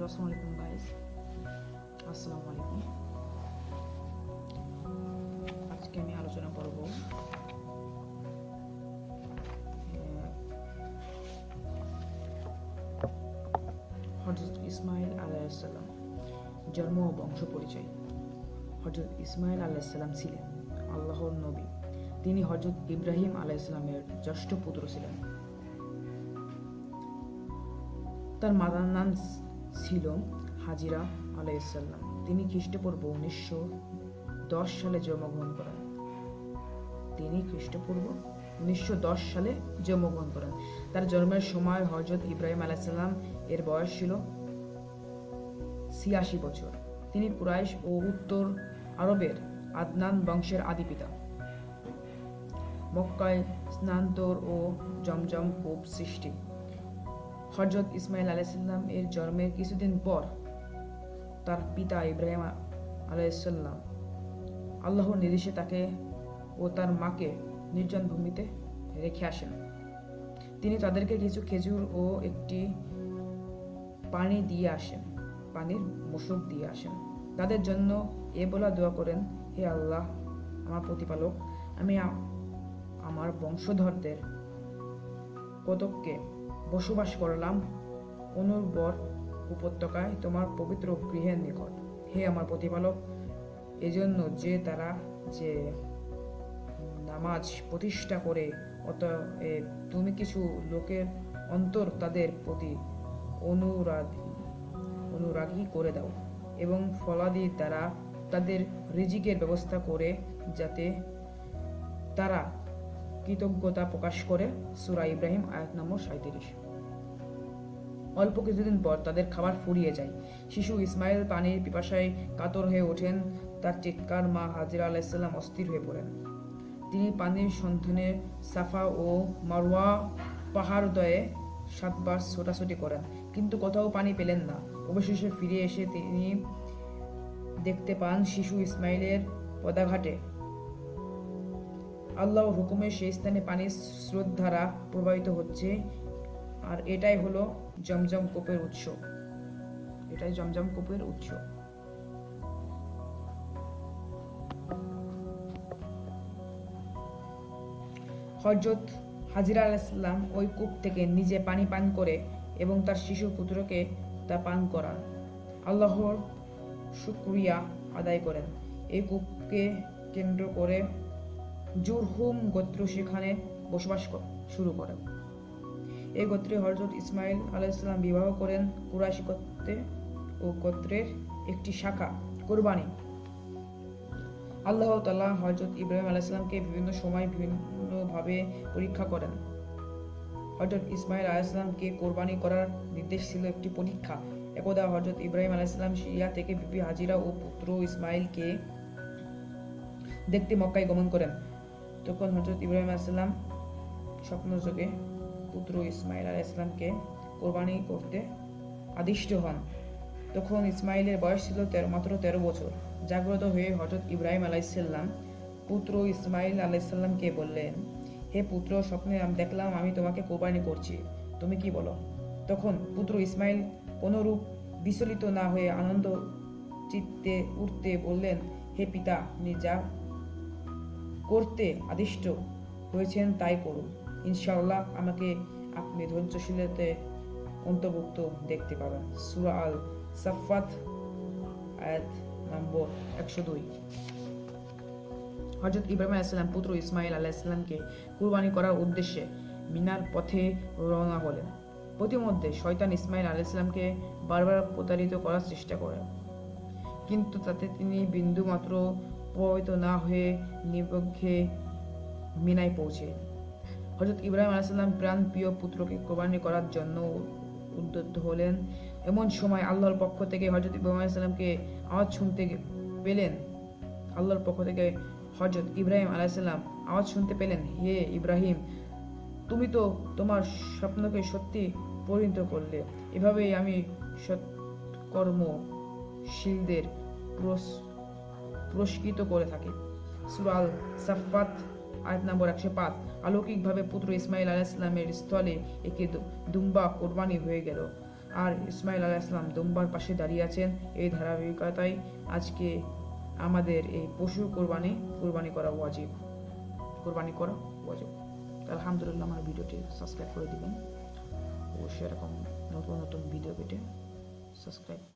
Hello আসসালামু আলাইকুম। Guys আজকে আমি আলোচনা করব হজরত ইসমাইল আলাইসাল্লাম জন্ম ও বংশ পরিচয়। হজরত ইসমাইল আলাইসাল্লাম ছিলেন আল্লাহর নবী। তিনি হজরত ইব্রাহিম আলাইসাল্লামের জ্যেষ্ঠ পুত্র ছিলেন। তার মাতার নাম ছিল হাজিরা আলাইসাল্লাম তিনি খ্রিস্টপূর্ব উনিশশো দশ সালে জন্মগ্রহণ করেন। তিনি খ্রিস্টপূর্ব উনিশশো দশ সালে জন্মগ্রহণ করেন। তার জন্মের সময় হজরত ইব্রাহিম আলাইসাল্লাম এর বয়স ছিল ছিয়াশি বছর। তিনি কুরাইশ ও উত্তর আরবের আদনান বংশের আদি পিতা। মক্কায় স্নান্তর ও জমজম কূপ সৃষ্টি। হজরত ইসমাইল আলাইসাল্লাম এর জন্মের কিছুদিন পর তার পিতা ইব্রাহিম আলাইসাল্লাম আল্লাহর নির্দেশে তাকে ও তার মাকে নির্জন ভূমিতে রেখে আসেন। তিনি তাদেরকে কিছু খেজুর ও একটি পানি দিয়ে আসেন, পানির মশুক দিয়ে আসেন। তাদের জন্য এ বলা দোয়া করেন, হে আল্লাহ, আমার প্রতিপালক, আমি আমার বংশধরদের কতককে বসবাস করলাম অনুর্বর উপত্যকায় তোমার পবিত্র গৃহের নিকট। হে আমার প্রতিপালক, এজন্য যে তারা যে নামাজ প্রতিষ্ঠা করে অত তুমি কিছু লোকের অন্তর তাদের প্রতি অনুরাগী অনুরাগী করে দাও এবং ফলাদি দ্বারা তাদের রিজিকের ব্যবস্থা করে যাতে তারা কৃতজ্ঞতা প্রকাশ করে সুরা ইব্রাহিম, আয়াত নম্বর সাঁত্রিশ অল্প কিছুদিন পর তাদের খাবার ফুরিয়ে যায়। শিশু ইসমাইল পানির পিপাসায় কাতর হয়ে ওঠেন। তার চিৎকার মা হাজিরা আলাইসাল্লাম অস্থির হয়ে পড়েন। তিনি পানির সন্ধানে সাফা ও মারওয়া পাহাড়দয়ে সাতবার ছোটাছুটি করেন, কিন্তু কোথাও পানি পেলেন না। অবশেষে ফিরে এসে তিনি দেখতে পান শিশু ইসমাইলের পদাঘাটে আল্লাহর হুকুমে সেই স্থানে পানির স্রোত ধারা প্রবাহিত হচ্ছে। আর এটাই হলো জমজম কূপের উৎস। এটাই জমজম কূপের উৎস। হজরত হাজিরা আলাইসাল্লাম ওই কূপ থেকে নিজে পানি পান করে এবং তার শিশু পুত্রকে তা পান করান। আল্লাহর শুক্রিয়া আদায় করেন। এই কূপকে কেন্দ্র করে জুরহুম গোত্র সেখানে বসবাস শুরু করেন এই গোত্রে হজরত ইসমাইল আলাইসাল্লাম বিবাহ করেন। কুরাইশি গোত্রে ও গোত্রের একটি শাখা, কোরবানি। আল্লাহ তাআলা হজরত ইব্রাহিম আলাইসাল্লামকে বিভিন্ন সময় বিভিন্নভাবে পরীক্ষা করেন। হজরত ইসমাইল আলাইসাল্লামকে কোরবানি করার নির্দেশ ছিল একটি পরীক্ষা। একদা হজরত ইব্রাহিম আলাইসাল্লাম সিরিয়া থেকে বিবি হাজিরা ও পুত্র ইসমাইলকে দেখতে মক্কায় গমন করেন। তখন হজরত ইব্রাহিম আলাইসাল্লাম স্বপ্নযোগে পুত্র ইসমাইল আলাইসাল্লামকে কোরবানি করতে আদিষ্ট হন। তখন ইসমাইলের বয়স ছিল তেরো, মাত্র তেরো বছর। জাগ্রত হয়ে হজরত ইব্রাহিম আলাইসাল্লাম পুত্র ইসমাইল আলাইসাল্লামকে বললেন, হে পুত্র, স্বপ্নে আমি দেখলাম আমি তোমাকে কোরবানি করছি। তুমি কি বলো? তখন পুত্র ইসমাইল কোনরূপ বিচলিত না হয়ে আনন্দ চিত্তে উঠতে বললেন, হে পিতা আপনি যা করতে আদিষ্ট হয়েছেন, তাই করুন। ইনশাআল্লাহ আমাকে আপনি ধৈর্যশীলতে অন্তর্ভুক্ত দেখতে পাবেন। সুরা আল সাফাত আয়াত নম্বর একশো দুই। হজরত ইব্রাহিম আলাইসাল্লাম পুত্র ইসমাইল আলাইসাল্লামকে কুরবানি করার উদ্দেশ্যে মিনার পথে রওনা হলেন। প্রতিমধ্যে শয়তান ইসমাইল আলাইসাল্লামকে বারবার প্রতারিত করার চেষ্টা করেন। কিন্তু তাতে তিনি বিন্দু মাত্র প্রভাবিত না হয়ে নিবক্ষে মিনায় পৌঁছে। হজরত ইব্রাহিম আলাইসাল্লাম প্রাণ প্রিয় পুত্রকে কোরবানি করার জন্য উদ্যত হলেন। এমন সময় আল্লাহর পক্ষ থেকে হজরত ইব্রাহিম আলাইসাল্লামকে আওয়াজ শুনতে পেলেন। আল্লাহর পক্ষ থেকে হজরত ইব্রাহিম আলাইসাল্লাম আওয়াজ শুনতে পেলেন, হে ইব্রাহিম, তুমি তো তোমার স্বপ্নকে সত্যি পরিণত করলে। এভাবেই আমি সৎকর্মশীলদের পুরস- পুরস্কৃত করে থাকে। সুরাল সাফাত আয়াত নম্বর একশো পাঁচ। আলৌকিকভাবে পুত্র ইসমাইল আলাইসালামের স্থলে একে দুম্বা কোরবানি হয়ে গেল। আর ইসমাইল আলাহ ইসলাম দুম্বার পাশে দাঁড়িয়ে আছেন এই ধারাবাহিকতায়। আজকে আমাদের এই পশু কোরবানি কোরবানি করা ওয়াজিব। কোরবানি করা ওয়াজিব। আলহামদুলিল্লাহ আমার ভিডিওটি সাবস্ক্রাইব করে দিবেন। অবশ্যই এরকম নতুন নতুন ভিডিও পেটে সাবস্ক্রাইব